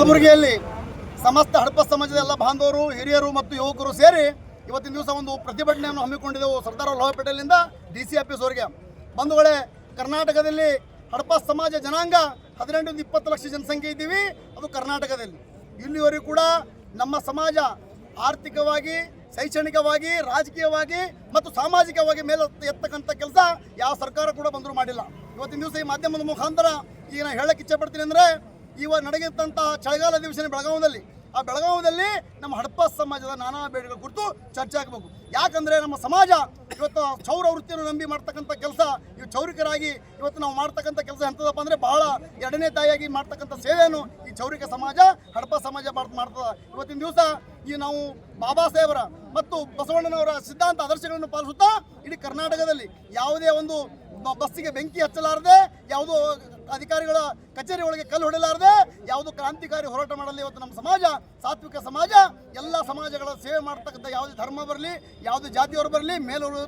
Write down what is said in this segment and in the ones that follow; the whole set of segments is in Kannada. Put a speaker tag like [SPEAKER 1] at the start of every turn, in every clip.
[SPEAKER 1] ಕಲಬುರಗಿಯಲ್ಲಿ ಸಮಸ್ತ ಹಡಪ ಸಮಾಜದ ಎಲ್ಲ ಬಾಂಧವರು, ಹಿರಿಯರು ಮತ್ತು ಯುವಕರು ಸೇರಿ ಇವತ್ತಿನ ದಿವಸ ಒಂದು ಪ್ರತಿಭಟನೆಯನ್ನು ಹಮ್ಮಿಕೊಂಡಿದ್ದೆವು ಸರ್ದಾರ್ ವಲ್ಲಭ ಪಟೇಲಿಂದ ಡಿ ಸಿ ಆಫೀಸ್ವರೆಗೆ ಬಂಧುಗಳೇ, ಕರ್ನಾಟಕದಲ್ಲಿ ಹಡಪ ಸಮಾಜ ಜನಾಂಗ ಹದಿನೆಂಟರಿಂದ ಇಪ್ಪತ್ತು ಲಕ್ಷ ಜನಸಂಖ್ಯೆ ಇದ್ದೀವಿ, ಅದು ಕರ್ನಾಟಕದಲ್ಲಿ. ಇಲ್ಲಿವರೆಗೂ ಕೂಡ ನಮ್ಮ ಸಮಾಜ ಆರ್ಥಿಕವಾಗಿ, ಶೈಕ್ಷಣಿಕವಾಗಿ, ರಾಜಕೀಯವಾಗಿ ಮತ್ತು ಸಾಮಾಜಿಕವಾಗಿ ಮೇಲೆ ಎತ್ತಕ್ಕಂಥ ಕೆಲಸ ಯಾವ ಸರ್ಕಾರ ಕೂಡ ಬಂದರೂ ಮಾಡಿಲ್ಲ. ಇವತ್ತಿನ ದಿವಸ ಈ ಮಾಧ್ಯಮದ ಮುಖಾಂತರ ಈಗ ನಾನು ಹೇಳಕ್ಕೆ ಇಚ್ಛೆ ಪಡ್ತೀನಿ ಅಂದರೆ ಇವಾಗ ನಡೆಯುತ್ತಂತಹ ಚಳಿಗಾಲ ಅಧಿವೇಶನ ಬೆಳಗಾವದಲ್ಲಿ ಆ ಬೆಳಗಾವದಲ್ಲಿ ನಮ್ಮ ಹಡಪ ಸಮಾಜದ ನಾನಾ ಬೇಡಿಕೆ ಕುರಿತು ಚರ್ಚೆ ಆಗಬೇಕು. ಯಾಕಂದರೆ ನಮ್ಮ ಸಮಾಜ ಇವತ್ತು ಚೌರ ವೃತ್ತಿಯನ್ನು ನಂಬಿ ಮಾಡ್ತಕ್ಕಂಥ ಕೆಲಸ ಇವು ಚೌರಿಕರಾಗಿ ಇವತ್ತು ನಾವು ಮಾಡ್ತಕ್ಕಂಥ ಕೆಲಸ ಎಂಥದಪ್ಪ ಅಂದರೆ ಬಹಳ ಎರಡನೇ ತಾಯಿಯಾಗಿ ಮಾಡ್ತಕ್ಕಂಥ ಸೇವೆಯನ್ನು ಈ ಚೌರಿಕ ಸಮಾಜ ಹಡಪ ಸಮಾಜ ಮಾಡ್ತ, ಮಾಡ್ತದೆ. ಇವತ್ತಿನ ದಿವಸ ಈ ನಾವು ಬಾಬಾ ಸಾಹೇಬರ ಮತ್ತು ಬಸವಣ್ಣನವರ ಸಿದ್ಧಾಂತ ಆದರ್ಶಗಳನ್ನು ಪಾಲಿಸುತ್ತಾ ಇಡೀ ಕರ್ನಾಟಕದಲ್ಲಿ ಯಾವುದೇ ಒಂದು ಬಸ್ಸಿಗೆ ಬೆಂಕಿ ಹಚ್ಚಲಾರದೆ ಯಾವುದೋ ಅಧಿಕಾರಿಗಳ ಕಚೇರಿ ಒಳಗೆ ಕಲ್ಲು ಹೊಡೆಯಲಾರದೆ ಯಾವುದು ಕ್ರಾಂತಿಕಾರಿ ಹೋರಾಟ ಮಾಡಲಿ, ಇವತ್ತು ನಮ್ಮ ಸಮಾಜ, ಸಾತ್ವಿಕ ಸಮಾಜ, ಎಲ್ಲ ಸಮಾಜಗಳ ಸೇವೆ ಮಾಡ್ತಕ್ಕಂಥ ಯಾವುದೇ ಧರ್ಮ ಬರಲಿ, ಯಾವುದೇ ಜಾತಿಯವರು ಬರಲಿ ಮೇಲವರು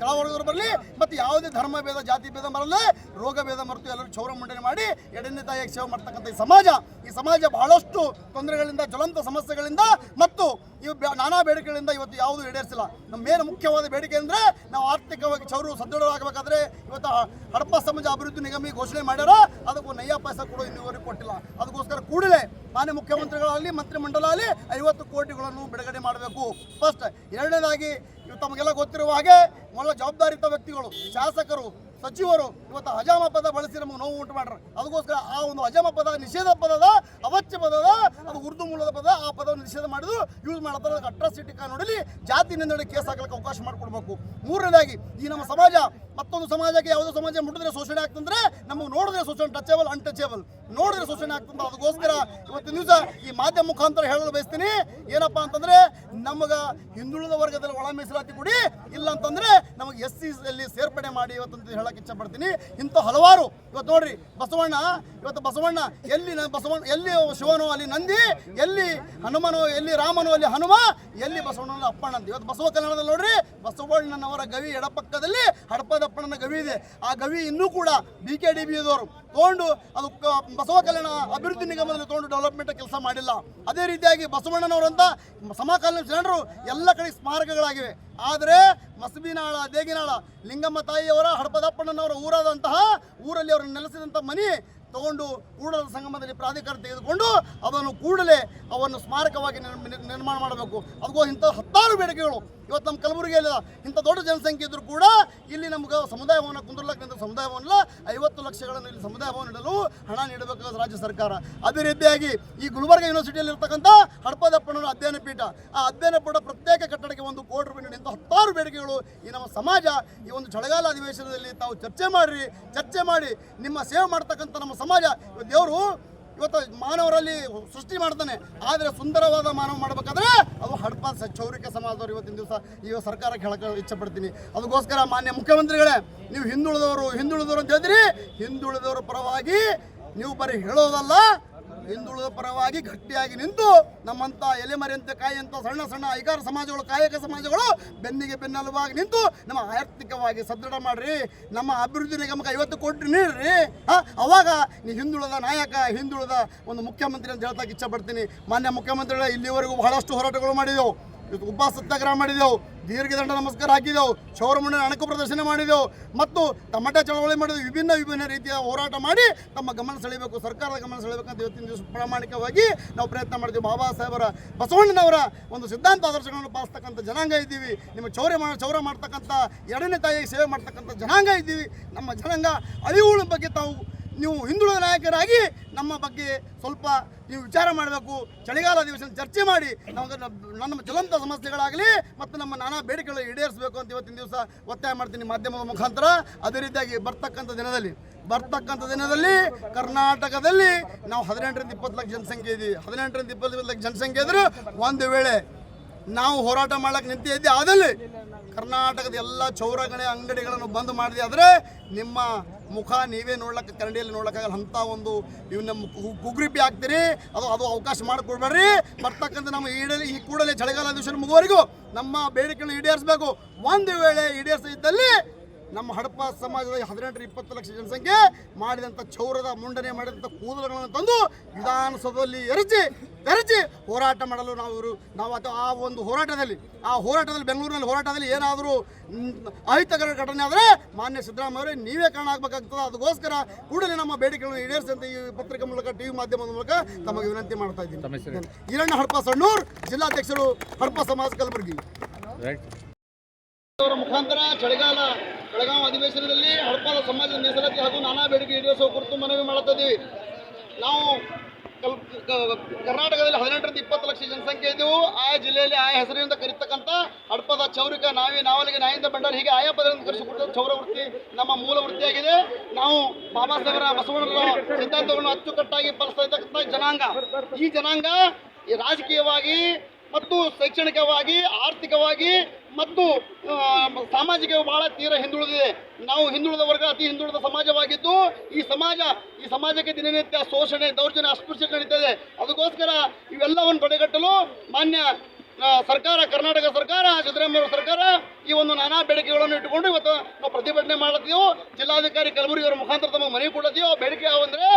[SPEAKER 1] ಕೆಳವರ್ಗದವರು ಬರಲಿ, ಮತ್ತು ಯಾವುದೇ ಧರ್ಮ ಭೇದ, ಜಾತಿ ಭೇದ ಬರಲಿ ರೋಗ ಭೇದ ಮರೆತು ಎಲ್ಲರೂ ಚೌರ ಮಂಡನೆ ಮಾಡಿ ಎರಡನೇ ತಾಯಿಯಾಗಿ ಸೇವೆ ಮಾಡ್ತಕ್ಕಂಥ ಈ ಸಮಾಜ ಈ ಸಮಾಜ ಬಹಳಷ್ಟು ತೊಂದರೆಗಳಿಂದ, ಜ್ವಲಂತ ಸಮಸ್ಯೆಗಳಿಂದ ಮತ್ತು ಇವು ನಾನಾ ಬೇಡಿಕೆಗಳಿಂದ ಇವತ್ತು ಯಾವುದು ಈಡೇರಿಸಿಲ್ಲ. ನಮ್ಮ ಮೇನ್ ಮುಖ್ಯವಾದ ಬೇಡಿಕೆ ಅಂದರೆ ನಾವು ಆರ್ಥಿಕವಾಗಿ ಚೌರು ಸದೃಢವಾಗಬೇಕಾದ್ರೆ ಇವತ್ತು ಹಡಪ ಸಮಾಜ ಅಭಿವೃದ್ಧಿ ನಿಗಮಿ ಘೋಷಣೆ ಮಾಡ್ಯಾರ, ಅದಕ್ಕೂ ನಯ್ಯ ಪೈಸ ಕೂಡ ಇನ್ನೂವರೆಗೂ ಕೊಟ್ಟಿಲ್ಲ. ಅದಕ್ಕೋಸ್ಕರ ಕೂಡಲೇ ಮಾನ್ಯ ಮುಖ್ಯಮಂತ್ರಿಗಳಲ್ಲಿ ಮಂತ್ರಿಮಂಡಲ ಅಲ್ಲಿ ಐವತ್ತು ಕೋಟಿಗಳನ್ನು ಬಿಡುಗಡೆ ಮಾಡಬೇಕು. ಫಸ್ಟ್ ಎರಡನೇದಾಗಿ ಇವು ತಮಗೆಲ್ಲ ಗೊತ್ತಿರುವ ಹಾಗೆ ಮೊದಲ ಜವಾಬ್ದಾರಿಯುತ ವ್ಯಕ್ತಿಗಳು, ಶಾಸಕರು, ಸಚಿವರು ಇವತ್ತು ಹಜಾಮ ಪದ ಬಳಸಿ ನಮಗೆ ನೋವು ಉಂಟು ಮಾಡ್ರೆ. ಅದಕ್ಕೋಸ್ಕರ ಆ ಒಂದು ಹಜಾಮ ಪದ, ನಿಷೇಧ ಪದದ ಅವಚ್ಯ ಪದದ, ಅದು ಉರ್ದು ಮೂಲದ ಪದ, ಆ ಪದವನ್ನು ನಿಷೇಧ ಮಾಡಿದ್ರು. ಯೂಸ್ ಮಾಡ್ತಾರೆ ಅಟ್ರಾಸಿಟಿ ಕಾನೂನಲ್ಲಿ ಜಾತಿ ನಿಂದನೆ ಕೇಸ್ ಹಾಕಲಿಕ್ಕೆ ಅವಕಾಶ ಮಾಡಿಕೊಡ್ಬೇಕು. ಮೂರನೇದಾಗಿ, ಈ ನಮ್ಮ ಸಮಾಜ, ಮತ್ತೊಂದು ಸಮಾಜಕ್ಕೆ ಯಾವುದೋ ಸಮಾಜ ಮುಟ್ಟಿದ್ರೆ ಶೋಷಣೆ ಆಗ್ತಂದ್ರೆ ನಮಗೆ ನೋಡಿದ್ರೆ ಶೋಷಣೆ ಟಚೇಬಲ್ ಅನ್ಟಚೇಬಲ್ ನೋಡಿದ್ರೆ ಶೋಷಣೆ ಆಗ್ತಂತ ಅದಕ್ಕೋಸ್ಕರ ಇವತ್ತಿನ ದಿವಸ ಈ ಮಾಧ್ಯಮ ಮುಖಾಂತರ ಹೇಳಲು ಬಯಸ್ತೀನಿ. ಏನಪ್ಪಾ ಅಂತಂದ್ರೆ, ನಮಗ ಹಿಂದುಳಿದ ವರ್ಗದಲ್ಲಿ ಒಳ ಮೀಸಲಾತಿ ಕೊಡಿ. ಇಲ್ಲ ಅಂತಂದ್ರೆ ನಮಗೆ ಎಸ್ ಸಿ ಅಲ್ಲಿ ಸೇರ್ಪಡೆ ಮಾಡಿ ಇವತ್ತಂತ ಹೇಳಕ್ಕೆ ಇಚ್ಛೆ ಪಡ್ತೀನಿ ಇಂಥ ಹಲವಾರು, ಇವತ್ತು ನೋಡ್ರಿ, ಬಸವಣ್ಣ, ಇವತ್ತು ಬಸವಣ್ಣ ಎಲ್ಲಿ ಬಸವಣ್ಣ, ಎಲ್ಲಿ ಶಿವನು ಅಲ್ಲಿ ನಂದಿ, ಎಲ್ಲಿ ಹನುಮನು, ಎಲ್ಲಿ ರಾಮನು ಅಲ್ಲಿ ಹನುಮ, ಎಲ್ಲಿ ಬಸವಣ್ಣನ ಅಪ್ಪಣ್ಣ ಅಂತ. ಇವತ್ತು ಬಸವ ಕಲ್ಯಾಣದಲ್ಲಿ ನೋಡ್ರಿ, ಬಸವಣ್ಣನವರ ಗವಿ ಎಡಪಕ್ಕದಲ್ಲಿ, ಹಡಪದಪ್ಪಣ್ಣನ ಗವಿ ಇದೆ. ಆ ಗವಿ ಇನ್ನೂ ಕೂಡ ಬಿ ಕೆ ಡಿ ಬಿ ಇದವರು ತಗೊಂಡು ಅದು ಬಸವ ಕಲ್ಯಾಣ ಅಭಿವೃದ್ಧಿ ನಿಗಮದಲ್ಲಿ ತಗೊಂಡು ಡೆವಲಪ್ಮೆಂಟ್ ಕೆಲಸ ಮಾಡಿಲ್ಲ. ಅದೇ ರೀತಿಯಾಗಿ ಬಸವಣ್ಣನವರಂತ, ಸಮಕಾಲೀನ ಜನರು ಎಲ್ಲ ಕಡೆ ಸ್ಮಾರಕಗಳಾಗಿವೆ. ಆದರೆ ಮಸಬಿನಾಳ ದೇಗಿನಾಳ ಲಿಂಗಮ್ಮ ತಾಯಿಯವರ ಹಡಪದಪ್ಪಣ್ಣನವರ ಊರಾದಂತಹ ಊರಲ್ಲಿ ಅವರು ನೆಲೆಸಿದಂಥ ಮನೆ ತಗೊಂಡು ಕೂಡಲ ಸಂಗಮದಲ್ಲಿ ಪ್ರಾಧಿಕಾರ ತೆಗೆದುಕೊಂಡು ಅದನ್ನು ಕೂಡಲೇ ಅವನ್ನು ಸ್ಮಾರಕವಾಗಿ ನಿರ್ಮ- ನಿರ್ಮಾಣ ಮಾಡಬೇಕು. ಅದಕ್ಕೂ ಇಂಥ ಹತ್ತಾರು ಬೇಡಿಕೆಗಳು. ಇವತ್ತು ನಮ್ಮ ಕಲಬುರಗಿಯಲ್ಲಿ ಇಂಥ ದೊಡ್ಡ ಜನಸಂಖ್ಯೆ ಇದ್ದರೂ ಕೂಡ ಇಲ್ಲಿ ನಮ್ಗೆ ಸಮುದಾಯ ಭವನ ಕುಂದ್ರಲಕ್ಕಂತ ಸಮುದಾಯ ಭವನ ಐವತ್ತು ಲಕ್ಷಗಳನ್ನು ಇಲ್ಲಿ ಸಮುದಾಯ ಭವನ ಇಡಲು ಹಣ ನೀಡಬೇಕಾದ ರಾಜ್ಯ ಸರ್ಕಾರ. ಅದೇ ರೀತಿಯಾಗಿ ಈ ಗುಲ್ಬರ್ಗ ಯೂನಿವರ್ಸಿಟಿಯಲ್ಲಿ ಇರ್ತಕ್ಕಂಥ ಹಡಪದಪ್ಪನ ಅಧ್ಯಯನ ಪೀಠ, ಆ ಅಧ್ಯಯನ ಪೀಠ ಪ್ರತ್ಯೇಕ ಕಟ್ಟಡಕ್ಕೆ ಒಂದು ಕೋಟಿ ರೂಪಾಯಿ ನೀಡಿ. ಹತ್ತಾರು ಬೇಡಿಕೆಗಳು ಈ ನಮ್ಮ ಸಮಾಜ ಈ ಒಂದು ಚಳಿಗಾಲ ಅಧಿವೇಶನದಲ್ಲಿ ತಾವು ಚರ್ಚೆ ಮಾಡಿರಿ, ಚರ್ಚೆ ಮಾಡಿ ನಿಮ್ಮ ಸೇವೆ ಮಾಡ್ತಕ್ಕಂಥ ನಮ್ಮ ಸಮಾಜ, ದೇವರು ಇವತ್ತು ಮಾನವರಲ್ಲಿ ಸೃಷ್ಟಿ ಮಾಡ್ತಾನೆ. ಆದರೆ ಸುಂದರವಾದ ಮಾನವ ಮಾಡಬೇಕಾದ್ರೆ ಅದು ಹಡಪ ಚೌರಿಕ ಸಮಾಜದವರು ಇವತ್ತಿನ ದಿವಸ ಈ ಸರ್ಕಾರಕ್ಕೆ ಹೇಳಕ್ಕೆ ಇಚ್ಛೆ ಪಡ್ತೀನಿ ಅದಕ್ಕೋಸ್ಕರ ಮಾನ್ಯ ಮುಖ್ಯಮಂತ್ರಿಗಳೇ, ನೀವು ಹಿಂದುಳಿದವರು ಹಿಂದುಳಿದವರು ಅಂತ ಹೇಳಿದ್ರಿ. ಹಿಂದುಳಿದವರ ಪರವಾಗಿ ನೀವು ಬರೀ ಹೇಳೋದಲ್ಲ ಹಿಂದುಳಿದ ಪರವಾಗಿ ಗಟ್ಟಿಯಾಗಿ ನಿಂತು ನಮ್ಮಂತ ಎಲೆಮರೆಯಂತೆ ಕಾಯಂತ ಸಣ್ಣ ಸಣ್ಣ ಐಗಾರ ಸಮಾಜಗಳು, ಕಾಯಕ ಸಮಾಜಗಳು ಬೆನ್ನಿಗೆ ಬೆನ್ನೆಲುಬಾಗಿ ನಿಂತು ನಮ್ಮ ಆರ್ಥಿಕವಾಗಿ ಸದೃಢ ಮಾಡ್ರಿ. ನಮ್ಮ ಅಭಿವೃದ್ಧಿ ನಿಗಮಕ್ಕೆ ಐವತ್ತು ಕೋಟಿ ನೀಡ್ರಿ. ಅವಾಗ ನೀ ಹಿಂದುಳಿದ ನಾಯಕ, ಹಿಂದುಳಿದ ಒಂದು ಮುಖ್ಯಮಂತ್ರಿ ಅಂತ ಹೇಳ್ತಾ ಇಚ್ಛೆ ಪಡ್ತೀನಿ. ಮಾನ್ಯ ಮುಖ್ಯಮಂತ್ರಿಗಳ, ಇಲ್ಲಿವರೆಗೂ ಬಹಳಷ್ಟು ಹೋರಾಟಗಳು ಮಾಡಿದೆವು. ಉಪ ಸತ್ಯಾಗ್ರಹ ಮಾಡಿದೆವು. ದೀರ್ಘದಂಡ ನಮಸ್ಕಾರ ಹಾಕಿದೆವು. ಚೌರಮುಂಡನ ಅಣಕು ಪ್ರದರ್ಶನ ಮಾಡಿದೆವು. ಮತ್ತು ಟಮಟ ಚಳವಳಿ ಮಾಡಿದ ವಿಭಿನ್ನ ವಿಭಿನ್ನ ರೀತಿಯ ಹೋರಾಟ ಮಾಡಿ ತಮ್ಮ ಗಮನ ಸೆಳೆಯಬೇಕು, ಸರ್ಕಾರದ ಗಮನ ಸೆಳೆಯಬೇಕಂತ ಇವತ್ತಿನ ದಿವಸ ಪ್ರಾಮಾಣಿಕವಾಗಿ ನಾವು ಪ್ರಯತ್ನ ಮಾಡ್ತೀವಿ ಬಾಬಾ ಸಾಹೇಬರ ಬಸವಣ್ಣನವರ ಒಂದು ಸಿದ್ಧಾಂತ ಆದರ್ಶಗಳನ್ನು ಪಾಲಿಸ್ತಕ್ಕಂಥ ಜನಾಂಗ ಇದ್ದೀವಿ. ನಿಮ್ಮ ಚೌರ್ಯ ಚೌರ ಮಾಡ್ತಕ್ಕಂಥ ಎರಡನೇ ತಾಯಿಗೆ ಸೇವೆ ಮಾಡ್ತಕ್ಕಂಥ ಜನಾಂಗ ಇದ್ದೀವಿ. ನಮ್ಮ ಜನಾಂಗ ಅಳಿವುಗಳ ಬಗ್ಗೆ ತಾವು ನೀವು ಹಿಂದುಳಿದ ನಾಯಕರಾಗಿ ನಮ್ಮ ಬಗ್ಗೆ ಸ್ವಲ್ಪ ನೀವು ವಿಚಾರ ಮಾಡಬೇಕು. ಚಳಿಗಾಲ ಅಧಿವೇಶನ ಚರ್ಚೆ ಮಾಡಿ ನಮಗೆ ನಮ್ಮ ಜ್ವಲಂತ ಸಮಸ್ಯೆಗಳಾಗಲಿ ಮತ್ತು ನಮ್ಮ ನಾನಾ ಬೇಡಿಕೆಗಳು ಈಡೇರಿಸಬೇಕು ಅಂತ ಇವತ್ತಿನ ದಿವಸ ಒತ್ತಾಯ ಮಾಡ್ತೀನಿ ಮಾಧ್ಯಮದ ಮುಖಾಂತರ. ಅದೇ ರೀತಿಯಾಗಿ ಬರ್ತಕ್ಕಂಥ ದಿನದಲ್ಲಿ ಬರ್ತಕ್ಕಂಥ ದಿನದಲ್ಲಿ ಕರ್ನಾಟಕದಲ್ಲಿ ನಾವು ಹದಿನೆಂಟರಿಂದ ಇಪ್ಪತ್ತು ಲಕ್ಷ ಜನಸಂಖ್ಯೆ ಇದ್ದೀವಿ ಹದಿನೆಂಟರಿಂದ ಇಪ್ಪತ್ತು ಲಕ್ಷ ಜನಸಂಖ್ಯೆ ಇದ್ದರೂ ಒಂದು ವೇಳೆ ನಾವು ಹೋರಾಟ ಮಾಡಕ್ಕೆ ನಿಂತಿದ್ದೆ ಆದಲ್ಲಿ ಕರ್ನಾಟಕದ ಎಲ್ಲ ಚೌರಗಣೆ ಅಂಗಡಿಗಳನ್ನು ಬಂದ್ ಮಾಡಿದೆ ಆದರೆ ನಿಮ್ಮ ಮುಖ ನೀವೇ ನೋಡ್ಲಕ್ಕೆ ಕನ್ನಡಿಯಲ್ಲಿ ನೋಡ್ಲಕ್ಕಾಗಲ್ಲ. ಅಂಥ ಒಂದು ಇವು ನಮ್ಮ ಕುಗ್ರಿಪಿ ಆಗ್ತೀರಿ. ಅದು ಅದು ಅವಕಾಶ ಮಾಡಿಕೊಡ್ಬೇಡ್ರಿ. ಬರ್ತಕ್ಕಂಥ ನಮ್ಮ ಈಡಲಿ ಈ ಕೂಡಲೇ ಚಳಿಗಾಲ ದಿವಸ ಮುಗುವರೆಗೂ ನಮ್ಮ ಬೇಡಿಕೆಗಳನ್ನ ಈಡೇರಿಸಬೇಕು. ಒಂದು ವೇಳೆ ಈಡೇರಿಸಿದ್ದಲ್ಲಿ ನಮ್ಮ ಹಡಪ ಸಮಾಜದ ಹದಿನೆಂಟರ ಇಪ್ಪತ್ತು ಲಕ್ಷ ಜನಸಂಖ್ಯೆ ಮಾಡಿದಂಥ ಚೌರದ ಮುಂಡನೆ ಮಾಡಿದಂಥ ಕೂದಲುಗಳನ್ನು ತಂದು ವಿಧಾನಸೌಧದಲ್ಲಿ ಎರಚಿ ಎರಚಿ ಹೋರಾಟ ಮಾಡಲು ನಾವು ಇವರು ನಾವು ಅದು ಆ ಒಂದು ಹೋರಾಟದಲ್ಲಿ ಆ ಹೋರಾಟದಲ್ಲಿ ಬೆಂಗಳೂರಿನಲ್ಲಿ ಹೋರಾಟದಲ್ಲಿ ಏನಾದರೂ ಅಹಿತಕರ ಘಟನೆ ಆದರೆ ಮಾನ್ಯ ಸಿದ್ದರಾಮಯ್ಯ ಅವರೇ ನೀವೇ ಕಾರಣ ಆಗಬೇಕಾಗ್ತದೆ. ಅದಕ್ಕೋಸ್ಕರ ಕೂಡಲೇ ನಮ್ಮ ಬೇಡಿಕೆಗಳನ್ನು ಈಡೇರಿಸಿದಂಥ ಈ ಪತ್ರಿಕೆ ಮೂಲಕ ಟಿವಿ ಮಾಧ್ಯಮದ ಮೂಲಕ ತಮಗೆ ವಿನಂತಿ ಮಾಡ್ತಾ ಇದ್ದೀನಿ. ಈರಣ್ಣ ಹಡಪ ಸಣ್ಣೂರ್ ಜಿಲ್ಲಾಧ್ಯಕ್ಷರು ಹಡಪ ಸಮಾಜ ಕಲಬುರಗಿ. ಅವರ ಮುಖಾಂತರ ಚಳಿಗಾಲ ಬೆಳಗಾವಿ ಅಧಿವೇಶನದಲ್ಲಿ ಹಡಪಾದ ಸಮಾಜದ ಮೀಸಲಾತಿ ಹಾಗೂ ನಾನಾ ಬೇಡಿಕೆ ಈಡೇರಿಸುವ ಕುರಿತು ಮನವಿ ಮಾಡುತ್ತಿದ್ದೀವಿ. ನಾವು ಕರ್ನಾಟಕದಲ್ಲಿ ಹದಿನೆಂಟರಿಂದ ಇಪ್ಪತ್ತು ಲಕ್ಷ ಜನಸಂಖ್ಯೆ ಇದ್ದೆವು. ಆ ಜಿಲ್ಲೆಯಲ್ಲಿ ಆಯಾ ಹೆಸರಿನಿಂದ ಕರೀತಕ್ಕಂಥ ಹಡಪದ ಚೌರಿಕ ನಾವಿ ನಾವಲಿಗೆ ನಾಯಿಂದ ಬಂಡಾರ ಹೀಗೆ ಆಯಾ ಪದರಿಂದ ಕರೆಸಿಕೊಟ್ಟ ಚೌರ ವೃತ್ತಿ ನಮ್ಮ ಮೂಲ ವೃತ್ತಿಯಾಗಿದೆ. ನಾವು ಬಾಬಾ ಸಾಹೇಬರ ಬಸವಣ್ಣರ ಸಿದ್ಧಾಂತವನ್ನು ಅಚ್ಚುಕಟ್ಟಾಗಿ ಪಾಲಿಸ್ತಾ ಇರ್ತಕ್ಕಂಥ ಜನಾಂಗ. ಈ ಜನಾಂಗ ರಾಜಕೀಯವಾಗಿ ಮತ್ತು ಶೈಕ್ಷಣಿಕವಾಗಿ, ಆರ್ಥಿಕವಾಗಿ ಮತ್ತು ಸಾಮಾಜಿಕ ಬಹಳ ತೀರ ಹಿಂದುಳಿದಿದೆ. ನಾವು ಹಿಂದುಳಿದ ವರ್ಗ, ಅತಿ ಹಿಂದುಳಿದ ಸಮಾಜವಾಗಿದ್ದು, ಈ ಸಮಾಜ, ಈ ಸಮಾಜಕ್ಕೆ ದಿನನಿತ್ಯ ಶೋಷಣೆ, ದೌರ್ಜನ್ಯ ಅಸ್ಪೃಶ್ಯ ನಡೀತದೆ. ಅದಕ್ಕೋಸ್ಕರ ಇವೆಲ್ಲವನ್ನು ತಡೆಗಟ್ಟಲು ಮಾನ್ಯ ಸರ್ಕಾರ, ಕರ್ನಾಟಕ ಸರ್ಕಾರ, ಸಿದ್ದರಾಮಯ್ಯ ಸರ್ಕಾರ ಈ ಒಂದು ನಾನಾ ಬೇಡಿಕೆಗಳನ್ನು ಇಟ್ಟುಕೊಂಡು ಇವತ್ತು ನಾವು ಪ್ರತಿಭಟನೆ ಮಾಡುತ್ತೀವಿ ಜಿಲ್ಲಾಧಿಕಾರಿ ಕಲಬುರಗಿ ಮುಖಾಂತರ ತಮಗೆ ಮನವಿ ಕೊಡುತ್ತೀವಿ ಆ ಬೇಡಿಕೆ ಯಾವಂದ್ರೆ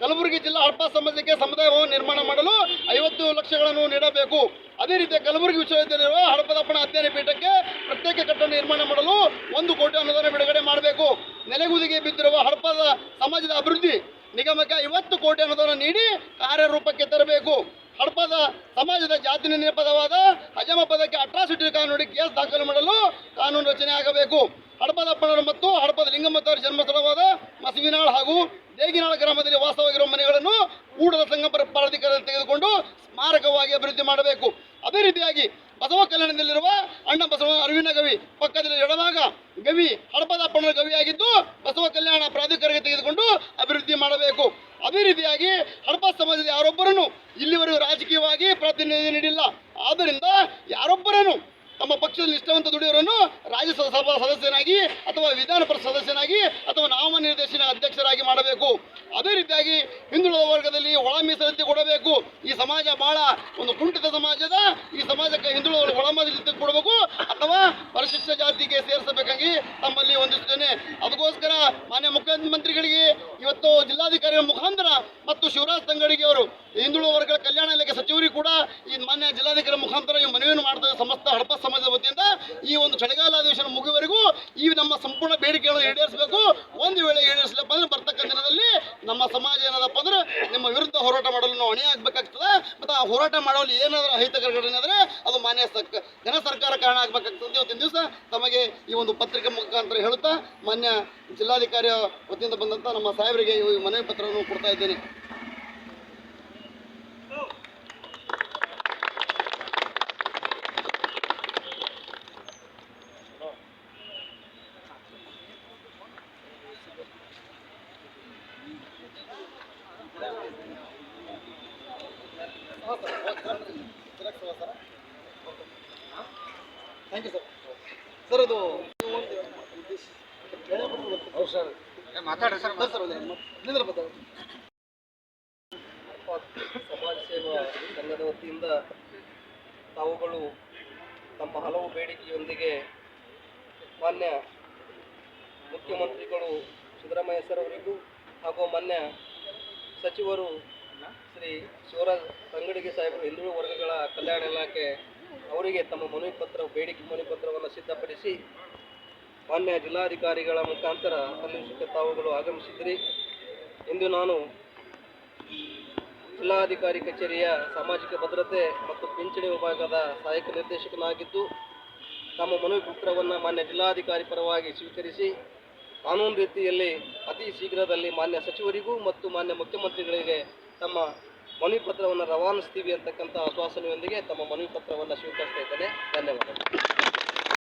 [SPEAKER 1] ಕಲಬುರಗಿ ಜಿಲ್ಲಾ ಹಡಪ ಸಮಾಜಕ್ಕೆ ಸಮುದಾಯ ಭವನ ನಿರ್ಮಾಣ ಮಾಡಲು ಐವತ್ತು ಲಕ್ಷಗಳನ್ನು ನೀಡಬೇಕು. ಅದೇ ರೀತಿ ಕಲಬುರಗಿ ವಿಶ್ವವಿದ್ಯಾಲಯ ಹಡಪದಪ್ಪಣ ಅಧ್ಯಯನ ಪೀಠಕ್ಕೆ ಪ್ರತ್ಯೇಕ ಕಟ್ಟಡ ನಿರ್ಮಾಣ ಮಾಡಲು ಒಂದು ಕೋಟಿ ಅನುದಾನ ಬಿಡುಗಡೆ ಮಾಡಬೇಕು. ನೆಲೆಗುದಿಗೆ ಬಿದ್ದಿರುವ ಹಡಪದ ಸಮಾಜದ ಅಭಿವೃದ್ಧಿ ನಿಗಮಕ್ಕೆ ಐವತ್ತು ಕೋಟಿ ಅನುದಾನ ನೀಡಿ ಕಾರ್ಯರೂಪಕ್ಕೆ ತರಬೇಕು. ಹಡಪದ ಸಮಾಜದ ಜಾತಿ ನಿರ್ಣಯ ಪದವಾದ ಅಜಮ ಪದಕ್ಕೆ ಅಟ್ರಾಸಿಟಿ ಕಾನೂನಿಗೆ ಕೇಸ್ ದಾಖಲು ಮಾಡಲು ಕಾನೂನು ರಚನೆ ಆಗಬೇಕು. ಹಡಪದಪ್ಪಣರು ಮತ್ತು ಹಡಪದ ಲಿಂಗಮತ್ತವರ ಜನ್ಮಸ್ಥಳವಾದ ಮಸವಿನಾಳ್ ಹಾಗೂ ದೇಗಿನಾಳ ಗ್ರಾಮದಲ್ಲಿ ವಾಸವಾಗಿರುವ ಮನೆಗಳನ್ನು ಕೂಡಲ ಸಂಗಮ ಪ್ರಾಧಿಕಾರದಲ್ಲಿ ತೆಗೆದುಕೊಂಡು ಸ್ಮಾರಕವಾಗಿ ಅಭಿವೃದ್ಧಿ ಮಾಡಬೇಕು. ಅದೇ ರೀತಿಯಾಗಿ ಬಸವ ಕಲ್ಯಾಣದಲ್ಲಿರುವ ಅಣ್ಣ ಬಸವ ಅರಿವಿನ ಗವಿ ಪಕ್ಕದಲ್ಲಿ ಎಡಭಾಗ ಗವಿ ಹಡಪದಪ್ಪನ ಗವಿಯಾಗಿದ್ದು ಬಸವ ಕಲ್ಯಾಣ ಪ್ರಾಧಿಕಾರಕ್ಕೆ ತೆಗೆದುಕೊಂಡು ಅಭಿವೃದ್ಧಿ ಮಾಡಬೇಕು. ಅದೇ ರೀತಿಯಾಗಿ ಹಡಪ ಸಮಾಜದ ಯಾರೊಬ್ಬರನ್ನು ಇಲ್ಲಿವರೆಗೂ ರಾಜಕೀಯವಾಗಿ ಪ್ರಾತಿನಿಧ್ಯ ನೀಡಿಲ್ಲ. ಆದ್ದರಿಂದ ಯಾರೊಬ್ಬರನ್ನು ತಮ್ಮ ಪಕ್ಷದಲ್ಲಿ ನಿಷ್ಠಾವಂತ ದುಡಿಯವರನ್ನು ರಾಜ್ಯಸಭಾ ಸದಸ್ಯನಾಗಿ ಅಥವಾ ವಿಧಾನ ಪರಿಷತ್ ಸದಸ್ಯನಾಗಿ ಅಥವಾ ನಾಮನಿರ್ದೇಶನ ಅಧ್ಯಕ್ಷರಾಗಿ ಮಾಡಬೇಕು. ಅದೇ ರೀತಿಯಾಗಿ ಹಿಂದುಳಿದ ವರ್ಗದಲ್ಲಿ ಒಳ ಮೀಸಲಾತಿ ಕೊಡಬೇಕು. ಈ ಸಮಾಜ ಬಹಳ ಒಂದು ಕುಂಠಿತ ಸಮಾಜದ, ಈ ಸಮಾಜಕ್ಕೆ ಹಿಂದುಳಿದ ಒಳ ಮೀಸಲಾತಿ ಕೊಡಬೇಕು ಅಥವಾ ಪರಿಶಿಷ್ಟ ಜಾತಿಗೆ ಸೇರಿಸಬೇಕಾಗಿ ತಮ್ಮಲ್ಲಿ ಹೊಂದಿಸುತ್ತೇನೆ. ಅದಕ್ಕೋಸ್ಕರ ಮಾನ್ಯ ಮುಖ್ಯಮಂತ್ರಿಗಳಿಗೆ, ಇವತ್ತು ಜಿಲ್ಲಾಧಿಕಾರಿಗಳ ಮುಖಾಂತರ ಮತ್ತು ಶಿವರಾಜ್ ತಂಗಡಿಗೆ ಅವರು ಹಿಂದುಳಿದ ವರ್ಗಗಳ ಕಲ್ಯಾಣ ಇಲಾಖೆ ಸಚಿವರಿಗೂ ಕೂಡ ಈ ಮಾನ್ಯ ಜಿಲ್ಲಾಧಿಕಾರಿ ಮುಖಾಂತರ ಈ ಮನವಿಯನ್ನು ಮಾಡ್ತಾರೆ ಸಮಸ್ತ ಹಡಪ ಸಮಾಜದ ವತಿಯಿಂದ ಈ ಒಂದು ಚಳಿಗಾಲ ಅಧಿವೇಶನ ಮುಗಿಯುವವರೆಗೂ ಈ ನಮ್ಮ ಸಂಪೂರ್ಣ ಬೇಡಿಕೆಗಳನ್ನು ಈಡೇರಿಸಬೇಕು ಒಂದು ವೇಳೆ ಈಡೇರಿಸಲಪ್ಪ ಅಂದ್ರೆ ಬರ್ತಕ್ಕಂಥ ದಿನದಲ್ಲಿ ನಮ್ಮ ಸಮಾಜ ಏನದಪ್ಪ ಅಂದ್ರೆ ನಿಮ್ಮ ವಿರುದ್ಧ ಹೋರಾಟ ಮಾಡಲು ನಾವು ಹೊಣೆ ಆಗ್ಬೇಕಾಗ್ತದೆ ಮತ್ತು ಆ ಹೋರಾಟ ಮಾಡುವಲ್ಲಿ ಏನಾದರೂ ಅಹಿತಕರ ಘಟನೆ ಆದರೆ ಅದು ಮಾನ್ಯ ಸರ್ಕ, ಜನ ಸರ್ಕಾರ ಕಾರಣ ಆಗಬೇಕಾಗ್ತದೆ ಇವತ್ತಿನ ದಿವಸ. ತಮಗೆ ಈ ಒಂದು ಪತ್ರಿಕೆ ಮುಖಾಂತರ ಹೇಳುತ್ತಾ, ಮಾನ್ಯ ಜಿಲ್ಲಾಧಿಕಾರಿಯ ವತಿಯಿಂದ ಬಂದಂಥ ನಮ್ಮ ಸಾಹೇಬರಿಗೆ ಈ ಮನವಿ ಪತ್ರವನ್ನು ಕೊಡ್ತಾ ಇದ್ದೇನೆ. Thank you sir sir. ಅದು
[SPEAKER 2] ಮಾತಾಡ್ರಿ ಸರ್
[SPEAKER 1] ಸರ್ ಸರ್ ನಿಂದ್ರ
[SPEAKER 3] ಸಮಾಜ ಸೇವಾ ಸಂಘದ ವತಿಯಿಂದ ತಾವುಗಳು ತಮ್ಮ ಹಲವು ಬೇಡಿಕೆಯೊಂದಿಗೆ ಮಾನ್ಯ ಮುಖ್ಯಮಂತ್ರಿಗಳು ಸಿದ್ದರಾಮಯ್ಯ ಸರ್ ಅವರಿಗೂ ಹಾಗೂ ಮಾನ್ಯ ಸಚಿವರು ಶ್ರೀ ಶಿವರಾಜ್ ತಂಗಡಿಗೆ ಸಾಹೇಬರು ಹಿಂದುಳಿದ ವರ್ಗಗಳ ಕಲ್ಯಾಣ ಇಲಾಖೆ ಅವರಿಗೆ ತಮ್ಮ ಮನವಿ ಪತ್ರ ಬೇಡಿಕೆ ಮನವಿ ಪತ್ರವನ್ನು ಸಿದ್ಧಪಡಿಸಿ ಮಾನ್ಯ ಜಿಲ್ಲಾಧಿಕಾರಿಗಳ ಮುಖಾಂತರ ಸಲ್ಲಿಸಕ್ಕೆ ತಾವುಗಳು ಆಗಮಿಸಿದ್ರಿ. ಇಂದು ನಾನು ಜಿಲ್ಲಾಧಿಕಾರಿ ಕಚೇರಿಯ ಸಾಮಾಜಿಕ ಭದ್ರತೆ ಮತ್ತು ಪಿಂಚಣಿ ವಿಭಾಗದ ಸಹಾಯಕ ನಿರ್ದೇಶಕನಾಗಿದ್ದು, ತಮ್ಮ ಮನವಿ ಪತ್ರವನ್ನು ಮಾನ್ಯ ಜಿಲ್ಲಾಧಿಕಾರಿ ಪರವಾಗಿ ಸ್ವೀಕರಿಸಿ, ಕಾನೂನು ರೀತಿಯಲ್ಲಿ ಅತಿ ಶೀಘ್ರದಲ್ಲಿ ಮಾನ್ಯ ಸಚಿವರಿಗೂ ಮತ್ತು ಮಾನ್ಯ ಮುಖ್ಯಮಂತ್ರಿಗಳಿಗೆ ತಮ್ಮ ಮನವಿ ಪತ್ರವನ್ನು ರವಾನಿಸ್ತೀವಿ ಅಂತಕ್ಕಂಥ ಆಶ್ವಾಸನೆಯೊಂದಿಗೆ ತಮ್ಮ ಮನವಿ ಪತ್ರವನ್ನು ಸ್ವೀಕರಿಸ್ತಾ ಇದ್ದೇನೆ. ಧನ್ಯವಾದಗಳು.